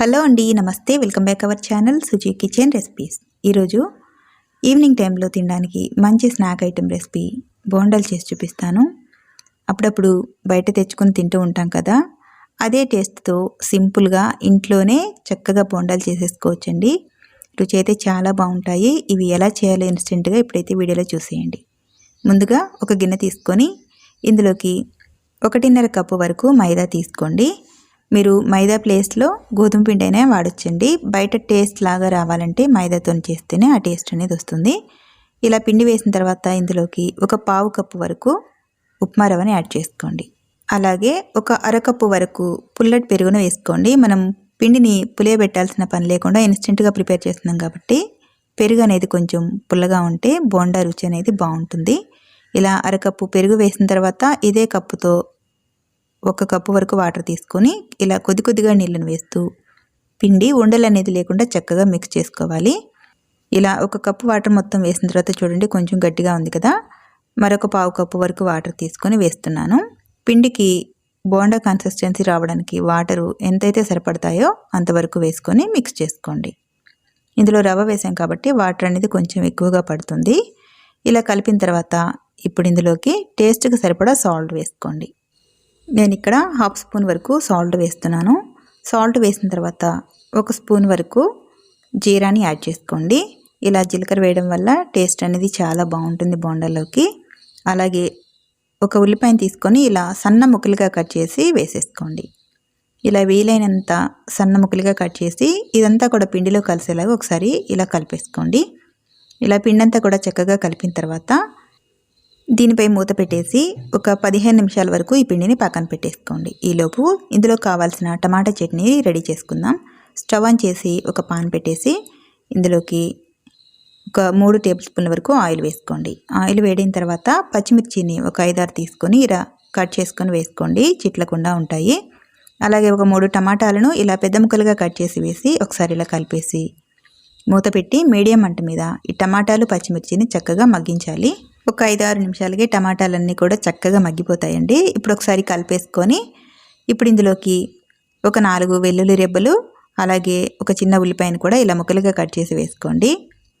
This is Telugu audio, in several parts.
హలో అండి నమస్తే. Welcome back our channel Suji kitchen recipes. ఈరోజు ఈవినింగ్ టైంలో తినడానికి మంచి స్నాక్ ఐటెం రెసిపీ బోండాలు చేసి చూపిస్తాను. అప్పుడప్పుడు బయట తెచ్చుకొని తింటూ ఉంటాం కదా అదే టేస్ట్తో సింపుల్గా ఇంట్లోనే చక్కగా బోండాలు చేసేసుకోవచ్చండి. రుచి అయితే చాలా బాగుంటాయి. ఇవి ఎలా చేయాలో ఇన్స్టెంట్గా ఇప్పుడైతే వీడియోలో చూసేయండి. ముందుగా ఒక గిన్నె తీసుకొని ఇందులోకి ఒకటిన్నర కప్పు వరకు మైదా తీసుకోండి. మీరు మైదా ప్లేస్లో గోధుమ పిండి అయినా వాడచ్చండి. బయట టేస్ట్ లాగా రావాలంటే మైదాతో చేస్తేనే ఆ టేస్ట్ అనేది వస్తుంది. ఇలా పిండి వేసిన తర్వాత ఇందులోకి ఒక పావు కప్పు వరకు ఉప్మా రవ్వని యాడ్ చేసుకోండి. అలాగే ఒక అరకప్పు వరకు పుల్లటి పెరుగును వేసుకోండి. మనం పిండిని పులియబెట్టాల్సిన పని లేకుండా ఇన్స్టెంట్గా ప్రిపేర్ చేస్తున్నాం కాబట్టి పెరుగు అనేది కొంచెం పుల్లగా ఉంటే బోండా రుచి అనేది బాగుంటుంది. ఇలా అరకప్పు పెరుగు వేసిన తర్వాత ఇదే కప్పుతో ఒక కప్పు వరకు వాటర్ తీసుకొని ఇలా కొద్ది కొద్దిగా నీళ్ళను వేస్తూ పిండి ఉండలు అనేది లేకుండా చక్కగా మిక్స్ చేసుకోవాలి. ఇలా ఒక కప్పు వాటర్ మొత్తం వేసిన తర్వాత చూడండి కొంచెం గట్టిగా ఉంది కదా. మరొక పావు కప్పు వరకు వాటర్ తీసుకొని వేస్తున్నాను. పిండికి బోండా కన్సిస్టెన్సీ రావడానికి వాటరు ఎంతైతే సరిపడతాయో అంతవరకు వేసుకొని మిక్స్ చేసుకోండి. ఇందులో రవ్వ వేసాం కాబట్టి వాటర్ అనేది కొంచెం ఎక్కువగా పడుతుంది. ఇలా కలిపిన తర్వాత ఇప్పుడు ఇందులోకి టేస్ట్కి సరిపడా సాల్ట్ వేసుకోండి. నేను ఇక్కడ హాఫ్ స్పూన్ వరకు సాల్ట్ వేస్తున్నాను. సాల్ట్ వేసిన తర్వాత ఒక స్పూన్ వరకు జీరాని యాడ్ చేసుకోండి. ఇలా జీలకర్ర వేయడం వల్ల టేస్ట్ అనేది చాలా బాగుంటుంది బోండాలోకి అలాగే ఒక ఉల్లిపాయను తీసుకొని ఇలా సన్న ముక్కలుగా కట్ చేసి వేసేసుకోండి. ఇలా వీలైనంత సన్న ముక్కలుగా కట్ చేసి ఇదంతా కూడా పిండిలో కలిసేలాగా ఒకసారి ఇలా కలిపేసుకోండి. ఇలా పిండి అంతా కూడా చక్కగా కలిపిన తర్వాత దీనిపై మూత పెట్టేసి ఒక పదిహేను నిమిషాల వరకు ఈ పిండిని పక్కన పెట్టేసుకోండి. ఈలోపు ఇందులో కావాల్సిన టమాటా చట్నీ రెడీ చేసుకుందాం. స్టవ్ ఆన్ చేసి ఒక పాన్ పెట్టేసి ఇందులోకి ఒక మూడు టేబుల్ స్పూన్ల వరకు ఆయిల్ వేసుకోండి. ఆయిల్ వేడిన తర్వాత పచ్చిమిర్చిని ఒక ఐదారు తీసుకొని ఇలా కట్ చేసుకొని వేసుకోండి. చిట్లకుండా ఉంటాయి. అలాగే ఒక మూడు టమాటాలను ఇలా పెద్ద ముక్కలుగా కట్ చేసి వేసి ఒకసారి ఇలా కలిపేసి మూత పెట్టి మీడియం మంట మీద ఈ టమాటాలు పచ్చిమిర్చిని చక్కగా మగ్గించాలి. ఒక ఐదు ఆరు నిమిషాలకి టమాటాలన్నీ కూడా చక్కగా మగ్గిపోతాయండి. ఇప్పుడు ఒకసారి కలిపేసుకొని ఇప్పుడు ఇందులోకి ఒక నాలుగు వెల్లుల్లి రెబ్బలు అలాగే ఒక చిన్న ఉల్లిపాయను కూడా ఇలా ముక్కలుగా కట్ చేసి వేసుకోండి.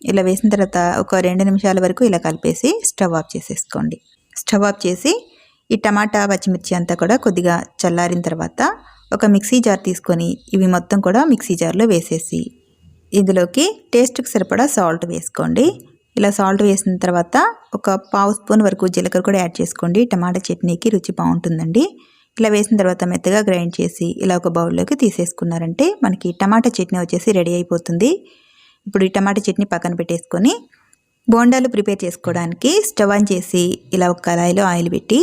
ఇలా వేసిన తర్వాత ఒక రెండు నిమిషాల వరకు ఇలా కలిపేసి స్టవ్ ఆఫ్ చేసేసుకోండి. స్టవ్ ఆఫ్ చేసి ఈ టమాటా పచ్చిమిర్చి అంతా కూడా కొద్దిగా చల్లారిన తర్వాత ఒక మిక్సీ జార్ తీసుకొని ఇవి మొత్తం కూడా మిక్సీ జార్లో వేసేసి ఇందులోకి టేస్ట్కి సరిపడా సాల్ట్ వేసుకోండి. ఇలా సాల్ట్ వేసిన తర్వాత ఒక పావు స్పూన్ వరకు జీలకర్ర కూడా యాడ్ చేసుకోండి. టమాటా చట్నీకి రుచి బాగుంటుందండి. ఇలా వేసిన తర్వాత మెత్తగా గ్రైండ్ చేసి ఇలా ఒక బౌల్లోకి తీసేసుకున్నారంటే మనకి టమాటా చట్నీ వచ్చేసి రెడీ అయిపోతుంది. ఇప్పుడు ఈ టమాటా చట్నీ పక్కన పెట్టేసుకొని బోండాలు ప్రిపేర్ చేసుకోవడానికి స్టవ్ ఆన్ చేసి ఇలా ఒక కళాయిలో ఆయిల్ పెట్టి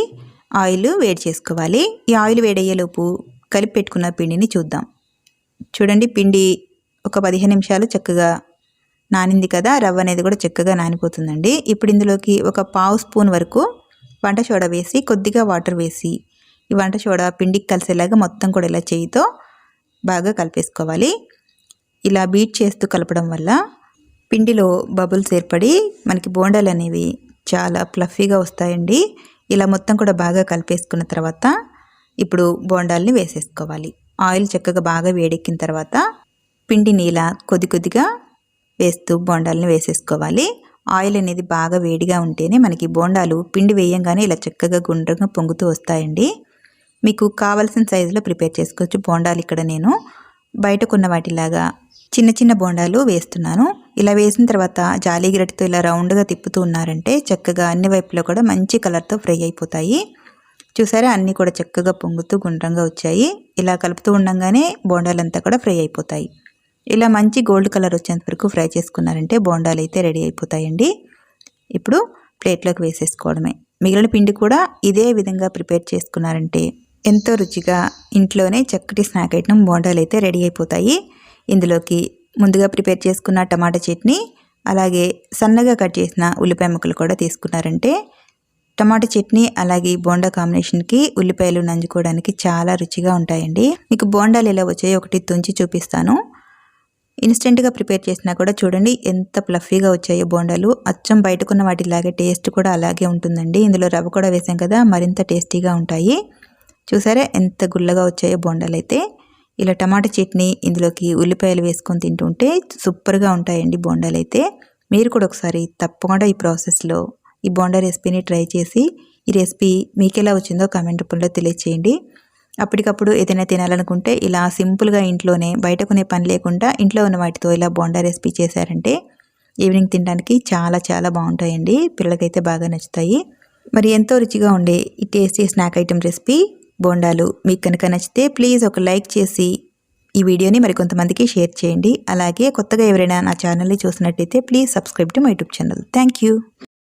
ఆయిల్ వేడి చేసుకోవాలి. ఈ ఆయిల్ వేడయ్యేలోపు కలిపి పెట్టుకున్న పిండిని చూద్దాం. చూడండి పిండి ఒక పదిహేను నిమిషాలు చక్కగా నానింది కదా రవ్వ అనేది కూడా చక్కగా నానిపోతుందండి. ఇప్పుడు ఇందులోకి ఒక పావు స్పూన్ వరకు వంట సోడా వేసి కొద్దిగా వాటర్ వేసి ఈ వంట సోడా పిండికి కలిసేలాగా మొత్తం కూడా ఇలా చేయితో బాగా కలిపేసుకోవాలి. ఇలా బీట్ చేస్తూ కలపడం వల్ల పిండిలో బబుల్స్ ఏర్పడి మనకి బోండాలు అనేవి చాలా ఫ్లఫీగా వస్తాయండి. ఇలా మొత్తం కూడా బాగా కలిపేసుకున్న తర్వాత ఇప్పుడు బోండాల్ని వేసేసుకోవాలి. ఆయిల్ చక్కగా బాగా వేడెక్కిన తర్వాత పిండిని ఇలా కొద్ది కొద్దిగా వేస్తూ బోండాలని వేసేసుకోవాలి. ఆయిల్ అనేది బాగా వేడిగా ఉంటేనే మనకి బోండాలు పిండి వేయంగానే ఇలా చక్కగా గుండ్రంగా పొంగుతూ వస్తాయండి. మీకు కావలసిన సైజులో ప్రిపేర్ చేసుకోవచ్చు. బోండాలు ఇక్కడ నేను బయట కొన్న వాటిలాగా చిన్న చిన్న బోండాలు వేస్తున్నాను. ఇలా వేసిన తర్వాత జాలీ ఇలా రౌండ్గా తిప్పుతూ ఉన్నారంటే చక్కగా అన్ని వైపులో కూడా మంచి కలర్తో ఫ్రై అయిపోతాయి. చూసారా? అన్నీ కూడా చక్కగా పొంగుతూ గుండ్రంగా వచ్చాయి. ఇలా కలుపుతూ ఉండగానే బోండాలంతా కూడా ఫ్రై అయిపోతాయి. ఇలా మంచి గోల్డ్ కలర్ వచ్చేంత వరకు ఫ్రై చేసుకున్నారంటే బోండాలు అయితే రెడీ అయిపోతాయండి. ఇప్పుడు ప్లేట్లోకి వేసేసుకోవడమే. మిగిలిన పిండి కూడా ఇదే విధంగా ప్రిపేర్ చేసుకున్నారంటే ఎంతో రుచిగా ఇంట్లోనే చక్కటి స్నాక్ ఐటమ్ బోండాలు అయితే రెడీ అయిపోతాయి. ఇందులోకి ముందుగా ప్రిపేర్ చేసుకున్న టమాటా చట్నీ అలాగే సన్నగా కట్ చేసిన ఉల్లిపాయ ముక్కలు కూడా తీసుకున్నారంటే టమాటా చట్నీ అలాగే బోండా కాంబినేషన్కి ఉల్లిపాయలు నంజుకోవడానికి చాలా రుచిగా ఉంటాయండి. మీకు బోండాలు ఎలా వచ్చాయో ఒకటి తుంచి చూపిస్తాను. ఇన్స్టెంట్గా ప్రిపేర్ చేసినా కూడా చూడండి ఎంత ప్లఫీగా వచ్చాయో బోండాలు. అచ్చం బయటకున్న వాటిలాగే టేస్ట్ కూడా అలాగే ఉంటుందండి. ఇందులో రవ్వ కూడా వేసాం కదా మరింత టేస్టీగా ఉంటాయి. చూసారా ఎంత గుల్లగా వచ్చాయో బోండాలు అయితే ఇలా టమాటా చట్నీ ఇందులోకి ఉల్లిపాయలు వేసుకొని తింటుంటే సూపర్గా ఉంటాయండి బోండాలు అయితే మీరు కూడా ఒకసారి తప్పకుండా ఈ ప్రాసెస్లో ఈ బోండా రెసిపీని ట్రై చేసి ఈ రెసిపీ మీకు ఎలా వచ్చిందో కామెంట్ రూపంలో తెలియచేయండి. అప్పటికప్పుడు ఏదైనా తినాలనుకుంటే ఇలా సింపుల్గా ఇంట్లోనే బయట కొనే పని లేకుండా ఇంట్లో ఉన్న వాటితో ఇలా బోండా రెసిపీ చేశారంటే ఈవినింగ్ తినడానికి చాలా చాలా బాగుంటాయండి. పిల్లలకైతే బాగా నచ్చుతాయి. మరి ఎంతో రుచిగా ఉండే ఈ టేస్టీ స్నాక్ ఐటెం రెసిపీ బోండాలు మీకు కనుక నచ్చితే ప్లీజ్ ఒక లైక్ చేసి ఈ వీడియోని మరి కొంతమందికి షేర్ చేయండి. అలాగే కొత్తగా ఎవరైనా నా ఛానల్ని చూసినట్టయితే please subscribe to my YouTube channel. Thank you